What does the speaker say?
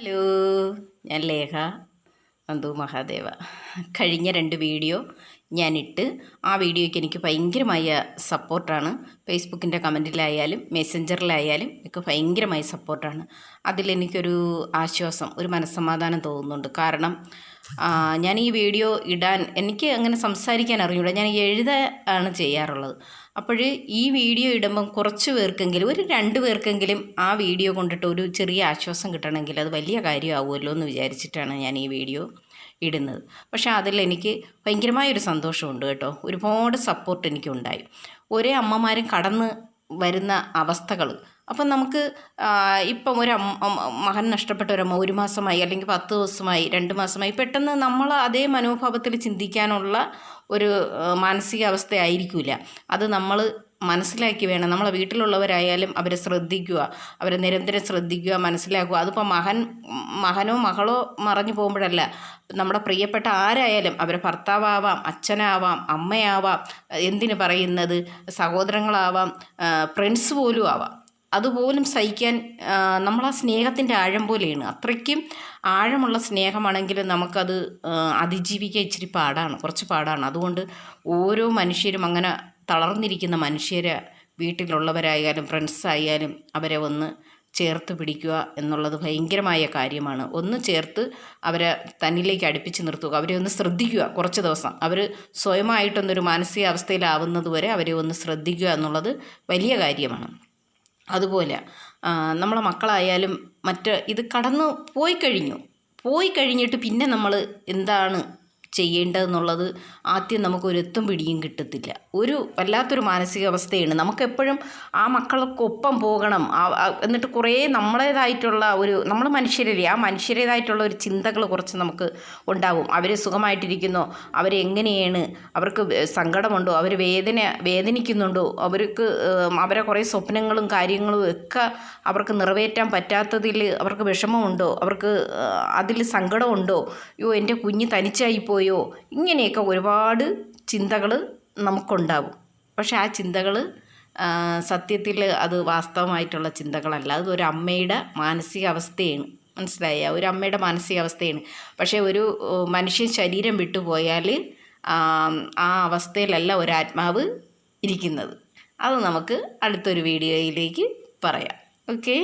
Hello ഞാൻ ലേഖ നന്ദു മഹാദേവ. കഴിഞ്ഞ രണ്ട് വീഡിയോ ഞാനിട്ട് ആ വീഡിയോയ്ക്ക് എനിക്ക് ഭയങ്കരമായ സപ്പോർട്ടാണ്. ഫേസ്ബുക്കിന്റെ കമന്റിലായാലും മെസ്സഞ്ചറിലായാലും ഒക്കെ ഭയങ്കരമായ സപ്പോർട്ടാണ്. അതിലെനിക്കൊരു ആശ്വാസം ഒരു മനസ്സമാധാനം തോന്നുന്നുണ്ട്. കാരണം ഞാൻ ഈ വീഡിയോ ഇടാൻ എനിക്ക് അങ്ങനെ സംസാരിക്കാൻ അറിഞ്ഞൂട. ഞാൻ എഴുതാണ് ചെയ്യാറുള്ളത്. അപ്പോൾ ഈ വീഡിയോ ഇടുമ്പം കുറച്ച് പേർക്കെങ്കിലും ഒരു രണ്ട് പേർക്കെങ്കിലും ആ വീഡിയോ കൊണ്ടിട്ട് ഒരു ചെറിയ ആശ്വാസം കിട്ടണമെങ്കിൽ അത് വലിയ കാര്യമാവുമല്ലോ എന്ന് വിചാരിച്ചിട്ടാണ് ഞാൻ ഈ വീഡിയോ ഇടുന്നത്. പക്ഷേ അതിൽ എനിക്ക് ഭയങ്കരമായൊരു സന്തോഷമുണ്ട് കേട്ടോ. ഒരുപാട് സപ്പോർട്ട് എനിക്കുണ്ടായി. ഒരേ അമ്മമാരും കടന്ന് വരുന്ന അവസ്ഥകൾ അപ്പം നമുക്ക് ഇപ്പം ഒരു മകൻ നഷ്ടപ്പെട്ട ഒരമ്മ ഒരു മാസമായി അല്ലെങ്കിൽ പത്ത് ദിവസമായി രണ്ട് മാസമായി പെട്ടെന്ന് നമ്മൾ അതേ മനോഭാവത്തിൽ ചിന്തിക്കാനുള്ള ഒരു മാനസികാവസ്ഥയായിരിക്കില്ല അത് നമ്മൾ മനസ്സിലാക്കി വേണം. നമ്മളെ വീട്ടിലുള്ളവരായാലും അവരെ ശ്രദ്ധിക്കുക. അവരെ നിരന്തരം ശ്രദ്ധിക്കുക മനസ്സിലാക്കുക. അതിപ്പോൾ മകൻ മകനോ മകളോ മറഞ്ഞു പോകുമ്പോഴല്ല. നമ്മുടെ പ്രിയപ്പെട്ട ആരായാലും അവരെ ഭർത്താവാവാം അച്ഛനാവാം അമ്മയാവാം എന്തിന് പറയുന്നത്? സഹോദരങ്ങളാവാം ഫ്രണ്ട്സ് പോലും ആവാം. അതുപോലും സഹിക്കാൻ നമ്മൾ ആ സ്നേഹത്തിന്റെ ആഴം പോലെയാണ്. അത്രയ്ക്കും ആഴമുള്ള സ്നേഹമാണെങ്കിൽ നമുക്കത് അതിജീവിക്കാൻ ഇച്ചിരി പാടാണ്. കുറച്ച് പാടാണ്. അതുകൊണ്ട് ഓരോ മനുഷ്യരും അങ്ങനെ തളർന്നിരിക്കുന്ന മനുഷ്യരെ വീട്ടിലുള്ളവരായാലും ഫ്രണ്ട്സായാലും അവരെ ഒന്ന് ചേർത്ത് പിടിക്കുക എന്നുള്ളത് ഭയങ്കരമായ കാര്യമാണ്. ഒന്ന് ചേർത്ത് അവരെ തന്നിലേക്ക് അടുപ്പിച്ച് നിർത്തുക. അവരെ ഒന്ന് ശ്രദ്ധിക്കുക കുറച്ച് ദിവസം. അവർ സ്വയമായിട്ടൊന്നൊരു മാനസികാവസ്ഥയിലാവുന്നത് വരെ അവരെ ഒന്ന് ശ്രദ്ധിക്കുക എന്നുള്ളത് വലിയ കാര്യമാണ്. അതുപോലെ നമ്മളെ മക്കളായാലും മറ്റ് ഇത് കടന്നു പോയി കഴിഞ്ഞു. പോയി കഴിഞ്ഞിട്ട് പിന്നെ നമ്മൾ എന്താണ് ചെയ്യേണ്ടതെന്നുള്ളത് ആദ്യം നമുക്കൊരു എത്തും പിടിയും കിട്ടത്തില്ല. ഒരു വല്ലാത്തൊരു മാനസികാവസ്ഥയാണ്. നമുക്കെപ്പോഴും ആ മക്കൾക്കൊപ്പം പോകണം. എന്നിട്ട് കുറേ നമ്മളേതായിട്ടുള്ള ഒരു നമ്മൾ മനുഷ്യരല്ലേ ആ മനുഷ്യരേതായിട്ടുള്ള ഒരു ചിന്തകൾ കുറച്ച് നമുക്ക് ഉണ്ടാവും. അവർ സുഖമായിട്ടിരിക്കുന്നോ അവരെങ്ങനെയാണ് അവർക്ക് സങ്കടമുണ്ടോ അവർ വേദന വേദനിക്കുന്നുണ്ടോ അവർക്ക് അവരെ കുറേ സ്വപ്നങ്ങളും കാര്യങ്ങളും ഒക്കെ അവർക്ക് നിറവേറ്റാൻ പറ്റാത്തതിൽ അവർക്ക് വിഷമമുണ്ടോ അവർക്ക് അതിൽ സങ്കടമുണ്ടോ അയ്യോ എന്റെ കുഞ്ഞ് തനിച്ചായി പോയോ? ഇങ്ങനെയൊക്കെ ഒരുപാട് ചിന്തകൾ നമുക്കുണ്ടാവും. പക്ഷെ ആ ചിന്തകൾ സത്യത്തിൽ അത് വാസ്തവമായിട്ടുള്ള ചിന്തകളല്ല. അത് ഒരു അമ്മയുടെ മാനസികാവസ്ഥയാണ്. മനസ്സിലായ? ഒരു അമ്മയുടെ മാനസികാവസ്ഥയാണ്. പക്ഷേ ഒരു മനുഷ്യൻ ശരീരം വിട്ടുപോയാൽ ആ അവസ്ഥയിലല്ല ഒരു ആത്മാവ് ഇരിക്കുന്നത്. അത് നമുക്ക് അടുത്തൊരു വീഡിയോയിലേക്ക് പറയാം. ഓക്കേ?